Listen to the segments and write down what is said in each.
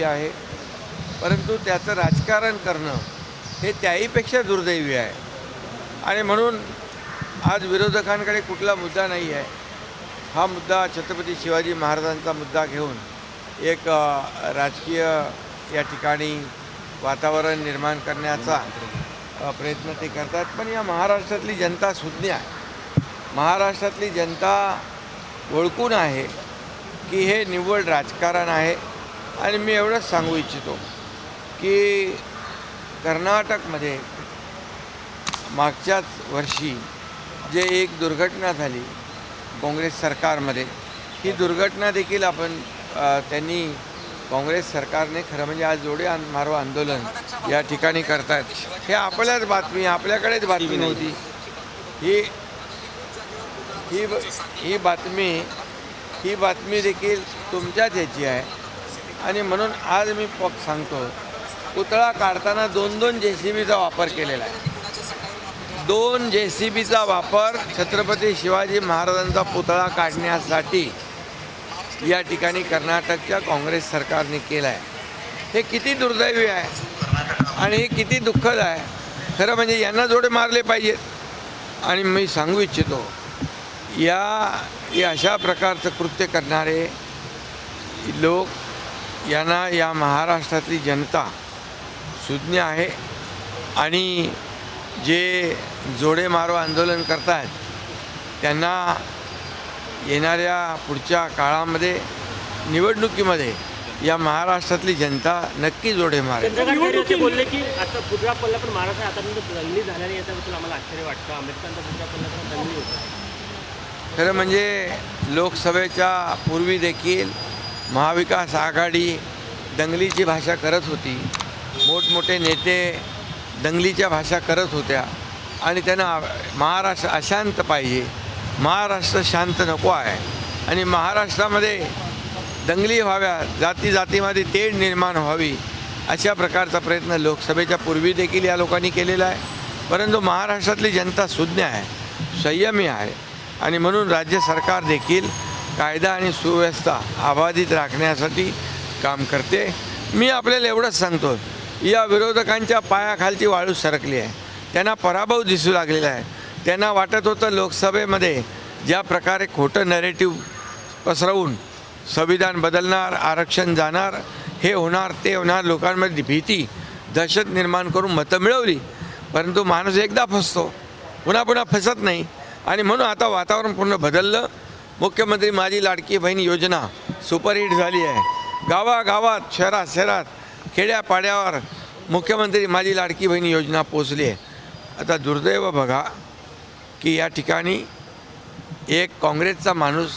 दुर्दैवी आहे. परंतु त्याचं राजकारण करणं हे त्याहीपेक्षा दुर्दैवी आहे. आणि म्हणून आज विरोधकांकडे कुठला मुद्दा नाही आहे. हा मुद्दा छत्रपती शिवाजी महाराजांचा मुद्दा घेऊन एक राजकीय या ठिकाणी वातावरण निर्माण करण्याचा प्रयत्न ते करतात. पण या महाराष्ट्रातली जनता सुज्ञ आहे. महाराष्ट्रातली जनता ओळखून आहे की हे निव्वळ राजकारण आहे. आणि मी एवढंच सांगू इच्छितो की कर्नाटकमध्ये मागच्याच वर्षी जे एक दुर्घटना झाली काँग्रेस सरकारमध्ये ही दुर्घटना देखील आपण त्यांनी काँग्रेस सरकारने खरं म्हणजे आज जोडे आन मारो आंदोलन या ठिकाणी करतायत. हे आपल्याच बातमी आपल्याकडेच बातमी नव्हती. ही ही ब- ही बातमी ही बातमी देखील तुमच्याच ह्याची आहे. आणि म्हणून आज मी पक सांगतो पुतळा काढताना दोन दोन जे सी बीचा वापर केलेला आहे. दोन जे सी बीचा वापर छत्रपती शिवाजी महाराजांचा पुतळा काढण्यासाठी या ठिकाणी कर्नाटकच्या काँग्रेस सरकारने केला आहे हे किती दुर्दैवी आहे आणि हे किती दुःखद आहे. खरं म्हणजे यांना जोडे मारले पाहिजेत. आणि मी सांगू इच्छितो या अशा प्रकारचं कृत्य करणारे लोक यांना या महाराष्ट्रातली जनता सुज्ञ आहे आणि जे जोडे मारो आंदोलन करतायत त्यांना येणाऱ्या पुढच्या काळामध्ये निवडणुकीमध्ये या महाराष्ट्रातली जनता नक्की जोडे असे बोलले की आता पुतळा पडला पण महाराष्ट्र आतापर्यंत दंगली झाल्या नाही याच्याबद्दल आम्हाला आश्चर्य वाटतं. आंबेडकरांचा पडला तर दंगली होतं. खरं म्हणजे लोकसभेच्या पूर्वी देखील महाविकास आघाडी दंगलीची भाषा करत होती. मोठमोठे नेते दंगलीच्या भाषा करत होत्या. आणि त्यांना महाराष्ट्र अशांत पाहिजे. महाराष्ट्र शांत नको आहे. आणि महाराष्ट्रामध्ये दंगली व्हाव्या जाती जातीमध्ये तेढ निर्माण व्हावी अशा प्रकारचा प्रयत्न लोकसभेच्या पूर्वी देखील या लोकांनी केलेला आहे. परंतु महाराष्ट्रातली जनता सुज्ञ आहे संयमी आहे. आणि म्हणून राज्य सरकार देखील कायदा आणि सुव्यवस्था अबाधित राखण्यासाठी काम करते. मी आपल्याला एवढंच सांगतो या विरोधकांच्या पायाखालची वाळू सरकली आहे. त्यांना पराभव दिसू लागलेला आहे. त्यांना वाटत होतं लोकसभेमध्ये ज्या प्रकारे खोटं नॅरेटिव्ह पसरवून संविधान बदलणार आरक्षण जाणार हे होणार ते होणार लोकांमध्ये भीती दहशत निर्माण करून मतं मिळवली. परंतु माणूस एकदा फसतो पुन्हा पुन्हा फसत नाही. आणि म्हणून आता वातावरण पूर्ण बदललं. मुख्यमंत्री माझी लाडकी बहीण योजना सुपरहिट झाली आहे. गावागावात शहरात शहरात खेड्यापाड्यावर मुख्यमंत्री माझी लाडकी बहीण योजना पोचली आहे. आता दुर्दैव बघा की या ठिकाणी एक काँग्रेसचा माणूस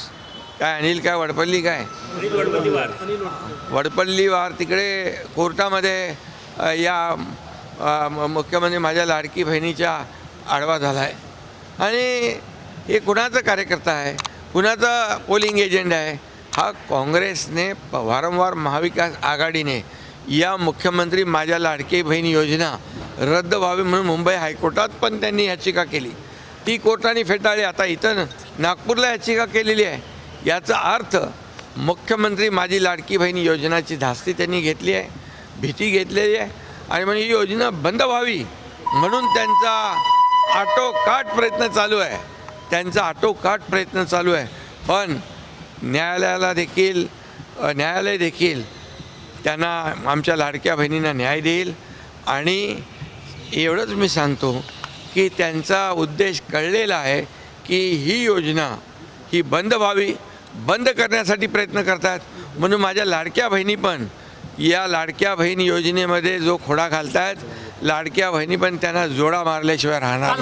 काय अनिल काय वडपल्ली काय? अनिल वडपल्लीवार तिकडे कोर्टामध्ये या मुख्यमंत्री माझ्या लाडकी बहिणीच्या आडवा झाला आहे आणि हे कुणाचा कार्यकर्ता आहे? कुणाचा पोलिंग एजंट आहे. हा काँग्रेसने प- वारंवार महाविकास आघाडीने या मुख्यमंत्री माझ्या लाडकी बहीण योजना रद्द व्हावी म्हणून मुंबई हायकोर्टात पण त्यांनी याचिका केली. ती कोर्टाने फेटाळली. आता इथं नागपूरला याचिका केलेली आहे. याचा अर्थ मुख्यमंत्री माझी लाडकी बहीण योजनाची धास्ती त्यांनी घेतली आहे भीती घेतलेली आहे आणि म्हणजे ही योजना बंद व्हावी म्हणून त्यांचा आटोकाट प्रयत्न चालू आहे. त्यांचा आटोकाट प्रयत्न चालू आहे. पण न्यायालयाला देखील न्यायालय देखील त्यांना आमच्या लाडक्या बहिणींना न्याय देईल. आणि एवढंच मी सांगतो की त्यांचा उद्देश कळलेला आहे की ही योजना ही बंद व्हावी बंद करण्यासाठी प्रयत्न करतात. म्हणून माझ्या लाडक्या बहिणी पण या लाडक्या बहीण योजनेमध्ये जो खोडा घालतात लाडक्या बहिणी पण त्यांना जोडा मारल्याशिवाय राहणार.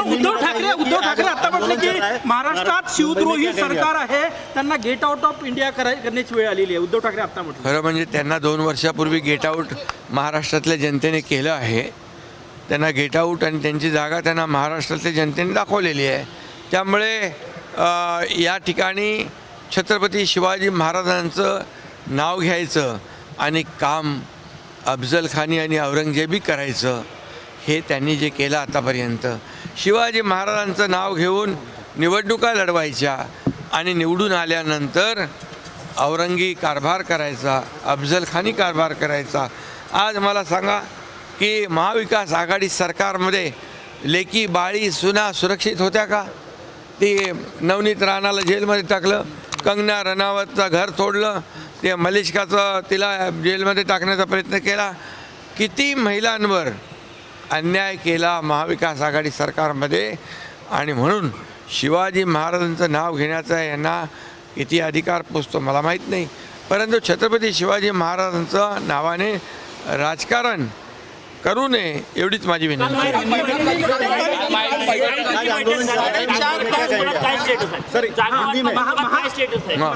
उद्धव ठाकरे उद्धव ठाकरे आता म्हटले की महाराष्ट्रात शिवद्रोही सरकार आहे. त्यांना गेट आउट ऑफ इंडिया करण्याची वेळ आलेली आहे. उद्धव ठाकरे आता म्हटलं. खरं म्हणजे त्यांना दोन वर्षापूर्वी गेट आऊट महाराष्ट्रातल्या जनतेने केलं आहे. त्यांना गेट आऊट आणि त्यांची जागा त्यांना महाराष्ट्रातल्या जनतेने दाखवलेली आहे. त्यामुळे या ठिकाणी छत्रपती शिवाजी महाराजांचं नाव घ्यायचं आणि काम अफजलखानी आणि औरंगजेबी करायचं हे त्यांनी जे केलं आतापर्यंत. शिवाजी महाराजांचं नाव घेऊन निवडणुका लढवायच्या आणि निवडून आल्यानंतर औरंगी कारभार करायचा अफजलखानी कारभार करायचा. आज मला सांगा की महाविकास आघाडी सरकारमध्ये लेकी बाळी सुना सुरक्षित होत्या का? ते नवनीत राणाला जेलमध्ये टाकलं कंगना रणावतचं घर तोडलं ते मलिष्काचं तिला जेलमध्ये टाकण्याचा प्रयत्न केला. किती महिलांवर अन्याय केला महाविकास आघाडी सरकारमध्ये? आणि म्हणून शिवाजी महाराजांचं नाव घेण्याचा यांना किती अधिकार पोचतो मला माहीत नाही. परंतु छत्रपती शिवाजी महाराजांचं नावाने राजकारण करू नये एवढीच माझी विनंती हाँ।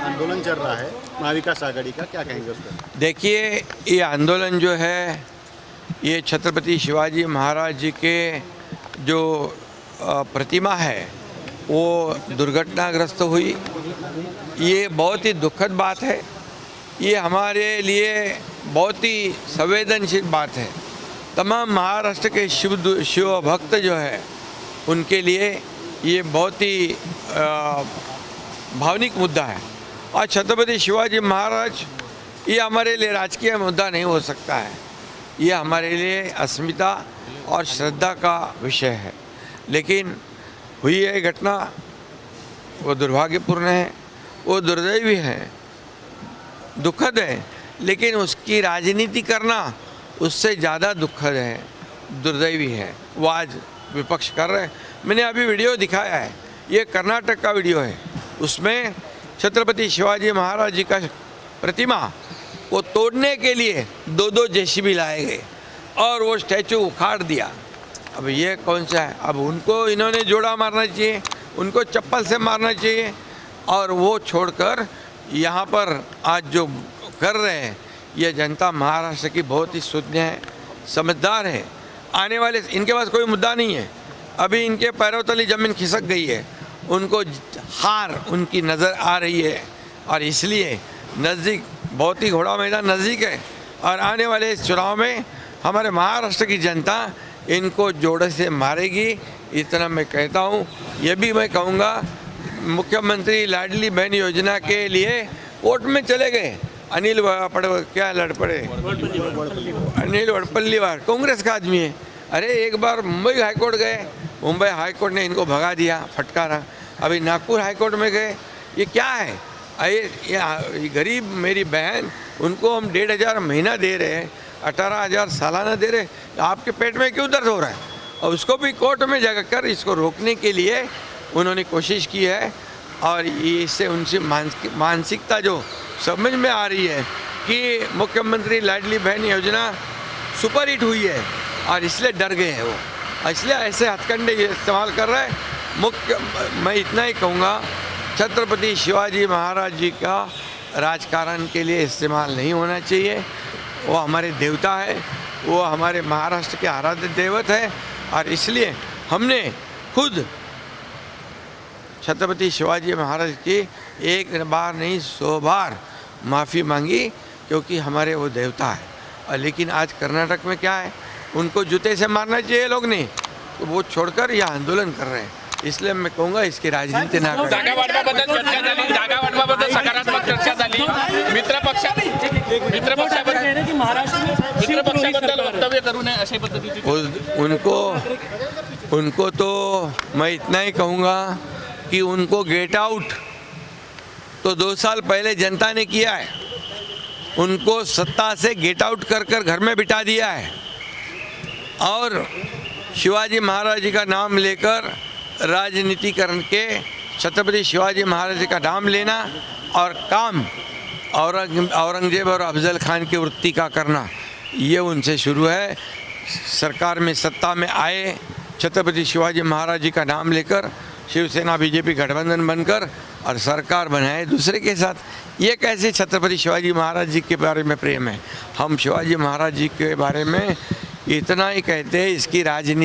आंदोलन चल रहा है महाविकास आघाड़ी का क्या कहेंगे उस देखिए ये आंदोलन जो है ये छत्रपति शिवाजी महाराज जी के जो प्रतिमा है वो दुर्घटनाग्रस्त हुई ये बहुत ही दुखद बात है ये हमारे लिए बहुत ही संवेदनशील बात है। तमाम महाराष्ट्र के शिव शिव भक्त जो है, उनके लिए ये बहुत ही भावनिक मुद्दा है। और छत्रपति शिवाजी महाराज, ये हमारे लिए राजकीय मुद्दा नहीं हो सकता है। ये हमारे लिए अस्मिता और श्रद्धा का विषय है। लेकिन हुई है घटना, वो दुर्भाग्यपूर्ण है, वो दुर्दैवी है। दुखद है, लेकिन उसकी राजनीति करना उससे ज़्यादा दुखद है, दुर्दैवी है। वो आज विपक्ष कर रहे हैं। मैंने अभी वीडियो दिखाया है। ये कर्नाटक का वीडियो है। उसमें छत्रपति शिवाजी महाराज जी का प्रतिमा को तोड़ने के लिए दो दो जेसीबी लाए गए और वो स्टैचू उखाड़ दिया। अब ये कौन सा है? अब उनको इन्होंने जोड़ा मारना चाहिए, उनको चप्पल से मारना चाहिए और वो छोड़कर यहाँ पर आज जो कर रहे हैं, ये जनता महाराष्ट्र की बहुत ही शुद्ध है, समझदार है। आने वाले, इनके पास कोई मुद्दा नहीं है। अभी इनके पैरों तली ज़मीन खिसक गई है। उनको हार उनकी नज़र आ रही है। और इसलिए नज़दीक, बहुत ही घोड़ा मैदान नज़दीक है। और आने वाले इस चुनाव में हमारे महाराष्ट्र की जनता इनको जोड़े से मारेगी। इतना मैं कहता हूँ। ये भी मैं कहूँगा मुख्यमंत्री लाडली बहन योजना के लिए कोर्ट में चले गए। अनिल पड़ क्या लड़ पड़े? अनिल वड़पल्लीवार, कांग्रेस का आदमी है। अरे, एक बार मुंबई हाईकोर्ट गए। मुंबई हाईकोर्ट ने इनको भगा दिया, फटकारा। अभी नागपुर हाईकोर्ट में गए। ये क्या है? अरे, ये गरीब मेरी बहन, उनको हम डेढ़ हज़ार महीना दे रहे हैं, अठारह हज़ार सालाना दे रहे आपके पेट में क्यों दर्द हो रहा है? और उसको भी कोर्ट में जाकर इसको रोकने के लिए उन्होंने कोशिश की है और इससे उनसे मानसिक मानसिकता जो समझ में आ रही है कि मुख्यमंत्री लाडली बहन योजना सुपर हिट हुई है और इसलिए डर गए हैं वो। इसलिए ऐसे हथकंडे इस्तेमाल कर रहे हैं। मुख्य, मैं इतना ही कहूँगा, छत्रपति शिवाजी महाराज जी का राजकारण के लिए इस्तेमाल नहीं होना चाहिए। वो हमारे देवता है, वो हमारे महाराष्ट्र के आराध्य देवत है और इसलिए हमने खुद छत्रपति शिवाजी महाराज की एक बार नहीं सौ बार माफ़ी मांगी क्योंकि हमारे वो देवता है। और लेकिन आज कर्नाटक में क्या है उनको जूते से मारना चाहिए लोग नहीं तो वो छोड़कर यह आंदोलन कर रहे हैं। इसलिए मैं कहूँगा इसकी राजनीति ना करें। जागा वाटपाबद्दल चर्चा झाली जागा वाटपाबद्दल सकारात्मक चर्चा झाली मित्र पक्षा मित्र पक्षाबद्दल की महाराष्ट्र में मित्र पक्षाबद्दल वक्तव्य करू नये अशा पद्धतीची उनको उनको तो मैं इतना ही कहूँगा कि उनको गेट आउट तो दो साल पहले जनता ने किया है। उनको सत्ता से गेट आउट कर कर घर में बिठा दिया है। और शिवाजी महाराज जी का नाम लेकर राजनीति करके छत्रपति शिवाजी महाराज जी का नाम लेना और काम औरंग, औरंगज़ेब और अफजल खान की वृत्ति का करना, ये उनसे शुरू है। सरकार में सत्ता में आए छत्रपति शिवाजी महाराज जी का नाम लेकर शिवसेना, बीजेपी गठबंधन बनकर और सरकार बनाए दूसरे के साथ। ये कैसे छत्रपति शिवाजी महाराज जी के बारे में प्रेम है? हम शिवाजी महाराज जी के बारे में इतना ही कहते हैं, इसकी राजनीति